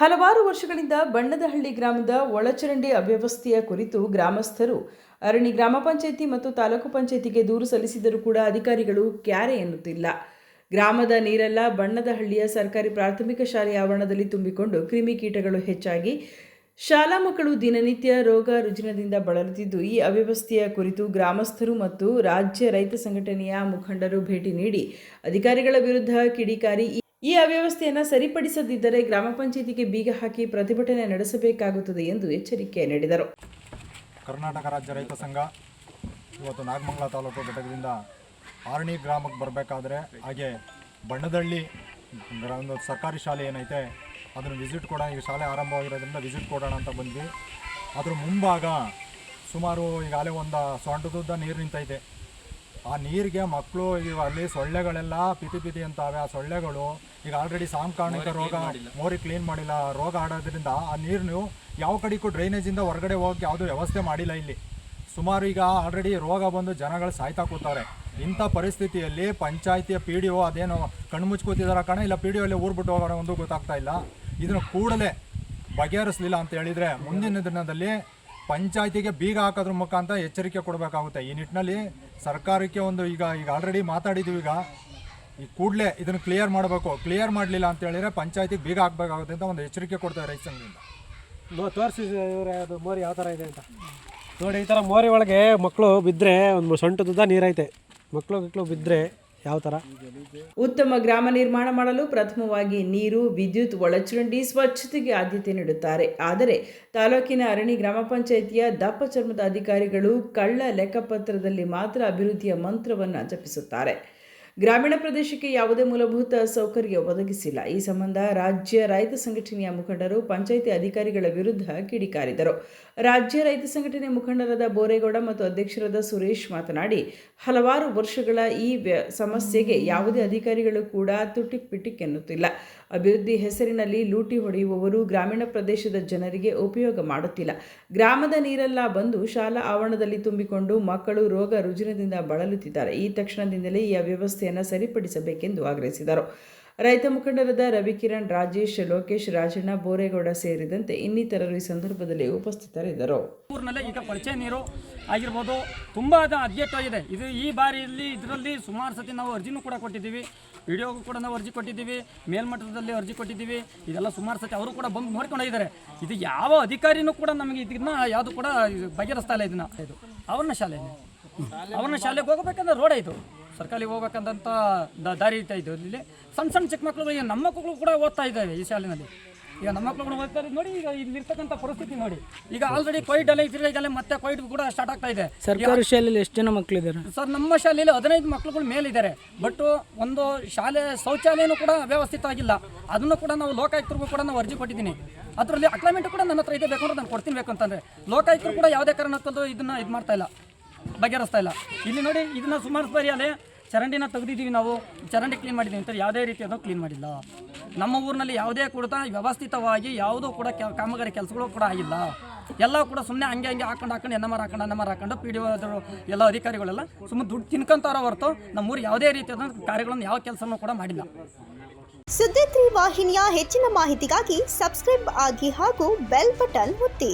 ಹಲವಾರು ವರ್ಷಗಳಿಂದ ಬಣ್ಣದಹಳ್ಳಿ ಗ್ರಾಮದ ಒಳಚರಂಡಿ ಅವ್ಯವಸ್ಥೆಯ ಕುರಿತು ಗ್ರಾಮಸ್ಥರು ಅರಣಿ ಗ್ರಾಮ ಪಂಚಾಯಿತಿ ಮತ್ತು ತಾಲೂಕು ಪಂಚಾಯಿತಿಗೆ ದೂರು ಸಲ್ಲಿಸಿದರೂ ಕೂಡ ಅಧಿಕಾರಿಗಳು ಕ್ಯಾರೆ ಎನ್ನುತ್ತಿಲ್ಲ. ಗ್ರಾಮದ ನೀರೆಲ್ಲ ಬಣ್ಣದಹಳ್ಳಿಯ ಸರ್ಕಾರಿ ಪ್ರಾಥಮಿಕ ಶಾಲೆಯ ಆವರಣದಲ್ಲಿ ತುಂಬಿಕೊಂಡು ಕ್ರಿಮಿಕೀಟಗಳು ಹೆಚ್ಚಾಗಿ ಶಾಲಾ ಮಕ್ಕಳು ದಿನನಿತ್ಯ ರೋಗ ರುಜಿನದಿಂದ ಬಳಲುತ್ತಿದ್ದು, ಈ ಅವ್ಯವಸ್ಥೆಯ ಕುರಿತು ಗ್ರಾಮಸ್ಥರು ಮತ್ತು ರಾಜ್ಯ ರೈತ ಸಂಘಟನೆಯ ಮುಖಂಡರು ಭೇಟಿ ನೀಡಿ ಅಧಿಕಾರಿಗಳ ವಿರುದ್ಧ ಕಿಡಿಕಾರಿ ಈ- ಅವ್ಯವಸ್ಥೆಯನ್ನು ಸರಿಪಡಿಸದಿದ್ದರೆ ಗ್ರಾಮ ಪಂಚಾಯಿತಿಗೆ ಬೀಗ ಹಾಕಿ ಪ್ರತಿಭಟನೆ ನಡೆಸಬೇಕಾಗುತ್ತದೆ ಎಂದು ಎಚ್ಚರಿಕೆ ನೀಡಿದರು. ಕರ್ನಾಟಕ ರಾಜ್ಯ ರೈತ ಸಂಘ ಇವತ್ತು ನಾಗಮಂಗಲ ತಾಲೂಕು ಘಟಕದಿಂದ ಆರಣಿ ಗ್ರಾಮಕ್ಕೆ ಬರಬೇಕಾದ್ರೆ ಹಾಗೆ ಬಣ್ಣದಳ್ಳಿ ಒಂದು ಸರ್ಕಾರಿ ಶಾಲೆ ಏನೈತೆ, ಅದನ್ನು ವಿಸಿಟ್ ಕೊಡೋಣ ಈಗ ಶಾಲೆ ಆರಂಭವಾಗಿರೋದ್ರಿಂದ ವಿಸಿಟ್ ಕೊಡೋಣ ಅಂತ ಬಂದ್ವಿ. ಅದ್ರ ಮುಂಭಾಗ ಸುಮಾರು ಈಗಾಗಲೇ ಒಂದು ಸೊಂಟದುದ್ದ ನೀರು ನಿಂತೈತೆ. ಆ ನೀರಿಗೆ ಮಕ್ಕಳು ಈಗ ಅಲ್ಲಿ ಸೊಳ್ಳೆಗಳೆಲ್ಲ ಪಿತಿ ಪಿತಿ ಅಂತಾವೆ. ಆ ಸೊಳ್ಳೆಗಳು ಈಗ ಆಲ್ರೆಡಿ ಸಾಂಕ್ರಾಮಿಕ ರೋಗ ಮೋರಿ ಕ್ಲೀನ್ ಮಾಡಿಲ್ಲ. ರೋಗ ಆಡೋದ್ರಿಂದ ಆ ನೀರು ಯಾವ ಕಡೆಗೂ ಡ್ರೈನೇಜಿಂದ ಹೊರಗಡೆ ಹೋಗಕ್ಕೆ ಯಾವುದೂ ವ್ಯವಸ್ಥೆ ಮಾಡಿಲ್ಲ ಇಲ್ಲಿ. ಸುಮಾರು ಈಗ ಆಲ್ರೆಡಿ ರೋಗ ಬಂದು ಜನಗಳು ಸಾಯ್ತಾ ಕೂತಾರೆ ಇಂಥ ಪರಿಸ್ಥಿತಿಯಲ್ಲಿ ಪಂಚಾಯತಿಯ ಪಿ ಡಿ ಒ ಅದೇನೋ ಕಣ್ಮುಚ್ಕೋತಿದಾರ ಕಣ? ಇಲ್ಲ ಪಿ ಡಿ ಒಲ್ಲಿ ಊರ್ಬಿಟ್ಟು ಹೋಗೋಣ ಒಂದು ಗೊತ್ತಾಗ್ತಾ ಇಲ್ಲ. ಇದನ್ನು ಕೂಡಲೇ ಬಗೆಹರಿಸಲಿಲ್ಲ ಅಂತ ಹೇಳಿದರೆ ಮುಂದಿನ ದಿನದಲ್ಲಿ ಪಂಚಾಯತಿಗೆ ಬೀಗ ಹಾಕೋದ್ರ ಮುಖಾಂತರ ಎಚ್ಚರಿಕೆ ಕೊಡಬೇಕಾಗುತ್ತೆ. ಈ ನಿಟ್ಟಿನಲ್ಲಿ ಸರ್ಕಾರಕ್ಕೆ ಒಂದು ಈಗ ಈಗ ಆಲ್ರೆಡಿ ಮಾತಾಡಿದ್ದೀವಿ ಈಗ. ಈ ಕೂಡಲೇ ಇದನ್ನು ಕ್ಲಿಯರ್ ಮಾಡಬೇಕು. ಕ್ಲಿಯರ್ ಮಾಡಲಿಲ್ಲ ಅಂತ ಹೇಳಿದರೆ ಪಂಚಾಯತಿಗೆ ಬೀಗ ಹಾಕಬೇಕಾಗುತ್ತೆ ಅಂತ ಒಂದು ಎಚ್ಚರಿಕೆ ಕೊಡ್ತಾರೆ ರೈತ ಸಂಘದಿಂದ. ತೋರಿಸಿ ಇವರೇ ಅದು ಮೋರಿ ಯಾವ ಥರ ಇದೆ ಅಂತ. ನೋಡಿ, ಈ ಥರ ಮೋರಿ ಒಳಗೆ ಮಕ್ಕಳು ಬಿದ್ದರೆ ಒಂದು ಸೊಂಟದ ನೀರೈತೆ. ಮಕ್ಕಳು ಮಕ್ಕಳು ಬಿದ್ದರೆ ಯಾವ ಥರ ಉತ್ತಮ ಗ್ರಾಮ ನಿರ್ಮಾಣ ಮಾಡಲು ಪ್ರಥಮವಾಗಿ ನೀರು, ವಿದ್ಯುತ್, ಒಳಚರಂಡಿ ಸ್ವಚ್ಛತೆಗೆ ಆದ್ಯತೆ ನೀಡುತ್ತಾರೆ. ಆದರೆ ತಾಲೂಕಿನ ಅರಣಿ ಗ್ರಾಮ ಪಂಚಾಯಿತಿಯ ದಪ್ಪ ಚರ್ಮದ ಅಧಿಕಾರಿಗಳು ಕಳ್ಳ ಲೆಕ್ಕಪತ್ರದಲ್ಲಿ ಮಾತ್ರ ಅಭಿವೃದ್ಧಿಯ ಮಂತ್ರವನ್ನು ಜಪಿಸುತ್ತಾರೆ. ಗ್ರಾಮೀಣ ಪ್ರದೇಶಕ್ಕೆ ಯಾವುದೇ ಮೂಲಭೂತ ಸೌಕರ್ಯ ಒದಗಿಸಿಲ್ಲ. ಈ ಸಂಬಂಧ ರಾಜ್ಯ ರೈತ ಸಂಘಟನೆಯ ಮುಖಂಡರು ಪಂಚಾಯಿತಿ ಅಧಿಕಾರಿಗಳ ವಿರುದ್ಧ ಕಿಡಿಕಾರಿದರು ರಾಜ್ಯ ರೈತ ಸಂಘಟನೆ ಮುಖಂಡರಾದ ಬೋರೇಗೌಡ ಮತ್ತು ಅಧ್ಯಕ್ಷರಾದ ಸುರೇಶ್ ಮಾತನಾಡಿ, ಹಲವಾರು ವರ್ಷಗಳ ಈ ಸಮಸ್ಯೆಗೆ ಯಾವುದೇ ಅಧಿಕಾರಿಗಳು ಕೂಡ ತುಟಿಕ್ ಪಿಟಿಕ್ ಎನ್ನುತ್ತಿಲ್ಲ ಅಭಿವೃದ್ಧಿ ಹೆಸರಿನಲ್ಲಿ ಲೂಟಿ ಹೊಡೆಯುವವರು ಗ್ರಾಮೀಣ ಪ್ರದೇಶದ ಜನರಿಗೆ ಉಪಯೋಗ ಮಾಡುತ್ತಿಲ್ಲ. ಗ್ರಾಮದ ನೀರೆಲ್ಲ ಬಂದು ಶಾಲಾ ಆವರಣದಲ್ಲಿ ತುಂಬಿಕೊಂಡು ಮಕ್ಕಳು ರೋಗ ರುಜಿನದಿಂದ ಬಳಲುತ್ತಿದ್ದಾರೆ. ಈ ತಕ್ಷಣದಿಂದಲೇ ಈ ಅವ್ಯವಸ್ಥೆಯನ್ನು ಸರಿಪಡಿಸಬೇಕೆಂದು ಆಗ್ರಹಿಸಿದರು. ರೈತ ಮುಖಂಡರಾದ ರವಿಕಿರಣ್, ರಾಜೇಶ್, ಲೋಕೇಶ್, ರಾಜಣ್ಣ, ಬೋರೇಗೌಡ ಸೇರಿದಂತೆ ಇನ್ನಿತರರು ಈ ಸಂದರ್ಭದಲ್ಲಿ ಉಪಸ್ಥಿತರಿದ್ದರು. ಊರಿನಲ್ಲೇ ಈಗ ಪರಿಚಯ ನೀರು ಆಗಿರ್ಬೋದು. ತುಂಬ ಅದು ಅಧ್ಯಕ್ಷವಾಗಿದೆ ಇದು ಈ ಬಾರಿಯಲ್ಲಿ ಇದರಲ್ಲಿ ಸುಮಾರು ಸತಿ ನಾವು ಅರ್ಜಿನೂ ಕೂಡ ಕೊಟ್ಟಿದ್ದೀವಿ. ವಿಡಿಯೋಗೂ ಕೂಡ ನಾವು ಅರ್ಜಿ ಕೊಟ್ಟಿದ್ದೀವಿ. ಮೇಲ್ಮಟ್ಟದಲ್ಲಿ ಅರ್ಜಿ ಕೊಟ್ಟಿದ್ದೀವಿ. ಇದೆಲ್ಲ ಸುಮಾರು ಸತಿ ಅವರು ಕೂಡ ಬಂದು ಮಾಡ್ಕೊಂಡಿದ್ದಾರೆ ಇದು ಯಾವ ಅಧಿಕಾರಿನೂ ಕೂಡ ನಮಗೆ ಇದನ್ನ ಯಾವುದು ಕೂಡ ಬಗೆಹರಿಸ್ತಾ ಇಲ್ಲ ಇದನ್ನ. ಇದು ಅವ್ರನ್ನ ಶಾಲೆ ಅವ್ರನ್ನ ಶಾಲೆಗೆ ಹೋಗಬೇಕಂದ್ರೆ ರೋಡ್ ಆಯಿತು ಸರ್ಕಾರಿಗೆ ಹೋಗ್ಬೇಕಂತ ದಾರಿ ಐತೆ ಇದ್ದು ಇಲ್ಲಿ ಸಣ್ಣ ಸಣ್ಣ ಚಿಕ್ಕ ಮಕ್ಕಳು ಈಗ ನಮ್ಮ ಮಕ್ಕಳು ಕೂಡ ಓದ್ತಾ ಇದ್ದಾವೆ ಈ ಶಾಲೆಯಲ್ಲಿ ಈಗ ನಮ್ಮ ಮಕ್ಕಳು ಕೂಡ ಓದ್ತಾರೆ ನೋಡಿ ಈಗ ಇಲ್ಲಿರ್ತಕ್ಕಂಥ ಪರಿಸ್ಥಿತಿ ನೋಡಿ. ಈಗ ಆಲ್ರೆಡಿ ಕೋವಿಡ್ ಎಲ್ಲ ಇದ್ರೆ ಈಗಲೇ ಮತ್ತೆ ಕೋವಿಡ್ ಕೂಡ ಸ್ಟಾರ್ಟ್ ಆಗ್ತಾ ಇದೆ. ಸರ್ಕಾರಿ ಶಾಲೆಯಲ್ಲಿ ಎಷ್ಟು ಜನ ಮಕ್ಕಳಿದ್ದಾರೆ ಸರ್ ನಮ್ಮ ಶಾಲೆಯಲ್ಲಿ ಹದಿನೈದು ಮಕ್ಕಳುಗಳು ಮೇಲಿದ್ದಾರೆ. ಬಟ್ ಒಂದು ಶಾಲೆ ಶೌಚಾಲಯನೂ ಕೂಡ ವ್ಯವಸ್ಥಿತ ಆಗಿಲ್ಲ. ಅದನ್ನು ಕೂಡ ನಾವು ಲೋಕಾಯುಕ್ತರಿಗೂ ಕೂಡ ನಾವು ಅರ್ಜಿ ಕೊಟ್ಟಿದ್ದೀನಿ. ಅದರಲ್ಲಿ ಅಕ್ಲಮೆಂಟ್ ಕೂಡ ನನ್ನ ಹತ್ರ ಇದೆ. ಬೇಕಂದ್ರೆ ನಾನು ಕೊಡ್ತೀನಿ ಬೇಕು ಅಂತಂದ್ರೆ. ಲೋಕಾಯುಕ್ತರು ಕೂಡ ಯಾವುದೇ ಕಾರಣಕ್ಕೂ ಇದನ್ನು ಇದು ಮಾಡ್ತಾ ಇಲ್ಲ. ಬಗೆಹರಿಸ್ತಾ ಇಲ್ಲ. ಇಲ್ಲಿ ನೋಡಿ, ಇದನ್ನ ಸುಮಾರು ಸಾರಿ ಅಲ್ಲೇ ಚರಂಡಿನ ತೆಗೆದಿದ್ದೀವಿ ನಾವು. ಚರಂಡಿ ಕ್ಲೀನ್ ಮಾಡಿದ್ದೀವಿ ಅಂತ ಯಾವುದೇ ರೀತಿ ಅದನ್ನು ಕ್ಲೀನ್ ಮಾಡಿಲ್ಲ. ನಮ್ಮ ಊರಿನಲ್ಲಿ ಯಾವುದೇ ಕೂಡ ವ್ಯವಸ್ಥಿತವಾಗಿ ಯಾವುದೂ ಕೂಡ ಕಾಮಗಾರಿ ಕೆಲಸಗಳು ಕೂಡ ಆಗಿಲ್ಲ. ಎಲ್ಲ ಕೂಡ ಸುಮ್ಮನೆ ಹಂಗೆ ಹಂಗೆ ಹಾಕೊಂಡು ಹಾಕೊಂಡು ಎನ್ನ ಮರ ಹಾಕೊಂಡು ಎನ್ನ ಮರ ಹಾಕೊಂಡು ಪಿ ಡಿ ಎಲ್ಲ ಅಧಿಕಾರಿಗಳೆಲ್ಲ ಸುಮ್ಮನೆ ದುಡ್ಡು ತಿನ್ಕೊಂತಾರ ಹೊರತು ನಮ್ಮೂರು ಯಾವುದೇ ರೀತಿಯಾದ ಕಾರ್ಯಗಳನ್ನು ಯಾವ ಕೆಲಸನೂ ಕೂಡ ಮಾಡಿಲ್ಲ. ಸುದ್ದಿ ವಾಹಿನಿಯ ಹೆಚ್ಚಿನ ಮಾಹಿತಿಗಾಗಿ ಸಬ್ಸ್ಕ್ರೈಬ್ ಆಗಿ ಹಾಗೂ ಬೆಲ್ ಬಟನ್ ಒತ್ತಿ.